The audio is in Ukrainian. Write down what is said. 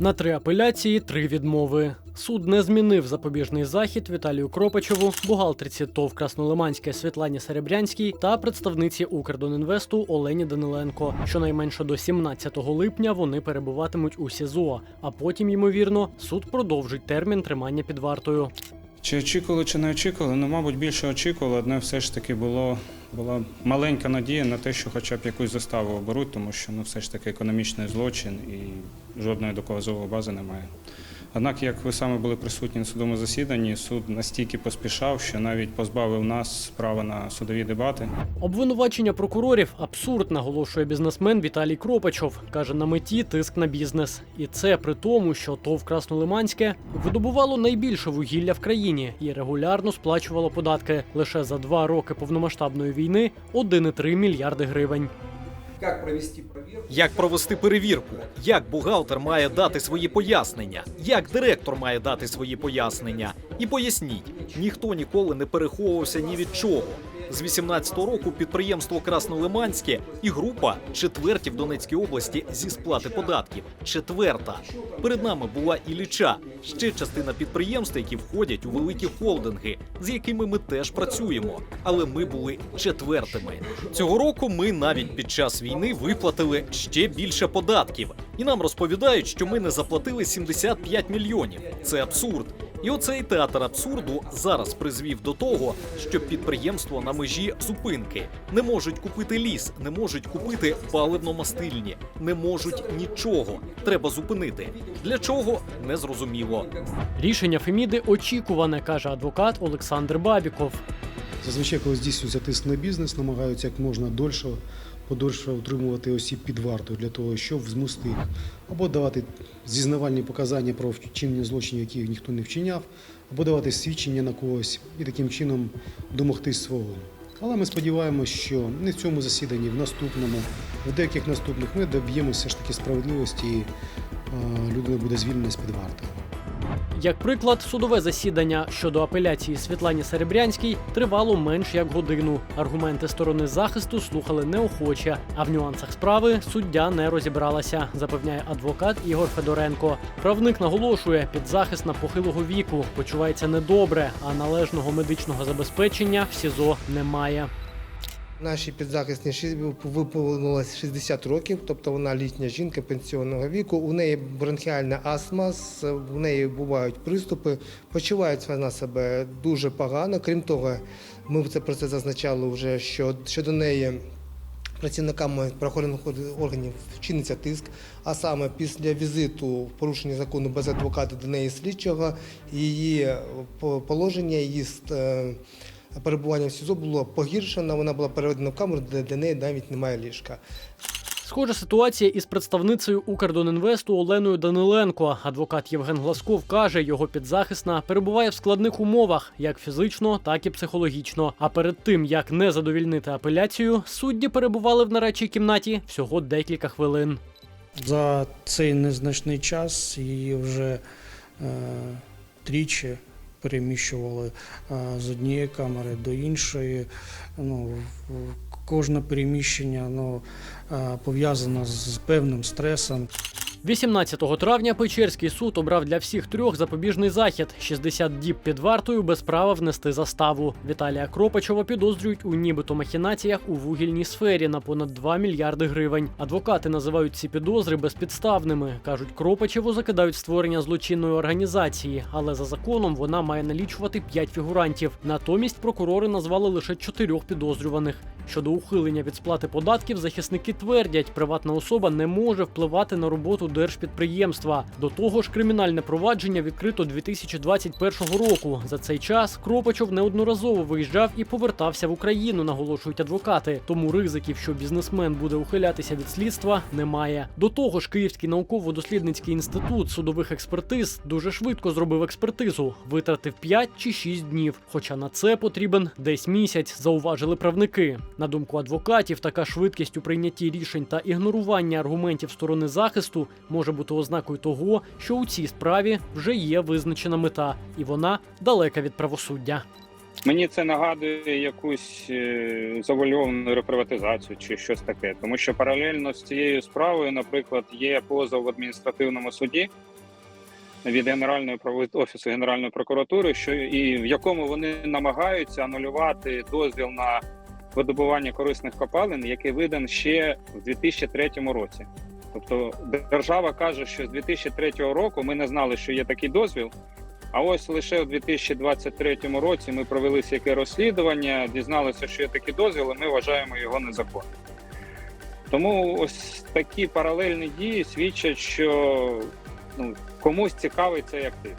На три апеляції три відмови. Суд не змінив запобіжний захід Віталію Кропачеву, бухгалтерці ТОВ Краснолиманське Світлані Серебрянській та представниці Укрдонінвесту Олені Даниленко. Щонайменше до 17 липня вони перебуватимуть у СІЗО, а потім, ймовірно, суд продовжить термін тримання під вартою. Чи очікували, чи не очікували? Ну, мабуть, більше очікували. Одне все ж таки було була маленька надія на те, що хоча б якусь заставу оберуть, тому що ну, все ж таки економічний злочин і жодної доказової бази немає. Однак, як ви саме були присутні на судовому засіданні, суд настільки поспішав, що навіть позбавив нас права на судові дебати. Обвинувачення прокурорів абсурд, наголошує бізнесмен Віталій Кропачов. каже на меті тиск на бізнес. І це при тому, що ТОВ Краснолиманське видобувало найбільше вугілля в країні і регулярно сплачувало податки лише за два роки повномасштабної війни 1,3 мільярди гривень. Как провести перевірку? Як провести перевірку? Як бухгалтер має дати свої пояснення? Як директор має дати свої пояснення? І поясніть, ніхто ніколи не переховувався ні від чого. З 18-го року підприємство Краснолиманське і група четверті в Донецькій області зі сплати податків. Четверта. Перед нами була Ілліча, ще частина підприємств, які входять у великі холдинги, з якими ми теж працюємо. Але ми були четвертими. Цього року ми навіть під час війни виплатили ще більше податків, і нам розповідають, що ми не заплатили 75 мільйонів. Це абсурд. І оцей театр абсурду зараз призвів до того, що підприємство на межі зупинки не можуть купити ліс, не можуть купити паливно-мастильні, не можуть нічого. Треба зупинити. Для чого не зрозуміло. Рішення Феміди очікуване, каже адвокат Олександр Бабіков. Зазвичай, коли здійснюється тиск на бізнес, намагаються як можна дольше, подольше утримувати осіб під вартою для того, щоб змусити їх або давати зізнавальні показання про вчинення злочинів, які ніхто не вчиняв, або давати свідчення на когось і таким чином домогтись свого. Але ми сподіваємося, що не в цьому засіданні, в наступному, в деяких наступних ми доб'ємося ж таки справедливості і людина буде звільнена з під вартою. Як приклад, судове засідання щодо апеляції Світлані Серебрянській тривало менш як годину. Аргументи сторони захисту слухали неохоче, а в нюансах справи суддя не розібралася, запевняє адвокат Ігор Федоренко. Правник наголошує, підзахисна похилого віку почувається недобре, а належного медичного забезпечення в СІЗО немає. Нашій підзахисній виповнилось 60 років, тобто вона літня жінка пенсіонного віку. У неї бронхіальна астма, в неї бувають приступи. Почувається вона себе дуже погано. Крім того, ми це про це зазначали вже, що щодо неї. Працівниками правоохоронних органів вчиниться тиск, а саме після візиту в порушення закону без адвоката до неї слідчого, її е, положення, її е, перебування в СІЗО було погіршено. Вона була переведена в камеру, де для неї навіть немає ліжка. Схожа ситуація із представницею Укрдонінвесту Оленою Даниленко. Адвокат Євген Гласков каже, його підзахисна перебуває в складних умовах, як фізично, так і психологічно. А перед тим як не задовільнити апеляцію, судді перебували в нарадчій кімнаті всього декілька хвилин. За цей незначний час її вже е, тричі переміщували е, з однієї камери до іншої. Ну, кожне переміщення ну, е, пов'язано з певним стресом. 18 травня Печерський суд обрав для всіх трьох запобіжний захід 60 діб під вартою без права внести заставу. Віталія Кропачова підозрюють у нібито махінаціях у вугільній сфері на понад 2 мільярди гривень. Адвокати називають ці підозри безпідставними. кажуть, Кропачеву закидають створення злочинної організації, але за законом вона має налічувати 5 фігурантів. Натомість прокурори назвали лише чотирьох підозрюваних. Щодо ухилення від сплати податків, захисники твердять, приватна особа не може впливати на роботу держпідприємства. До того ж, кримінальне провадження відкрито 2021 року. За цей час Кропачов неодноразово виїжджав і повертався в Україну, наголошують адвокати. Тому ризиків, що бізнесмен буде ухилятися від слідства, немає. До того ж, Київський науково-дослідницький інститут судових експертиз дуже швидко зробив експертизу, витратив 5 чи 6 днів. Хоча на це потрібен десь місяць, зауважили правники. На думку адвокатів, така швидкість у прийнятті рішень та ігнорування аргументів сторони захисту може бути ознакою того, що у цій справі вже є визначена мета, і вона далека від правосуддя. Мені це нагадує якусь е, завуальовану реприватизацію чи щось таке. Тому що паралельно з цією справою, наприклад, є позов в адміністративному суді від Генеральної офісу Генеральної прокуратури, що і в якому вони намагаються анулювати дозвіл на видобування корисних копалин, який видан ще в 2003 році. Тобто держава каже, що з 2003 року ми не знали, що є такий дозвіл. А ось лише у 2023 році ми провели яке розслідування, дізналися, що є такий дозвіл, і ми вважаємо його незаконним. Тому ось такі паралельні дії свідчать, що ну, комусь цікавий цей актив.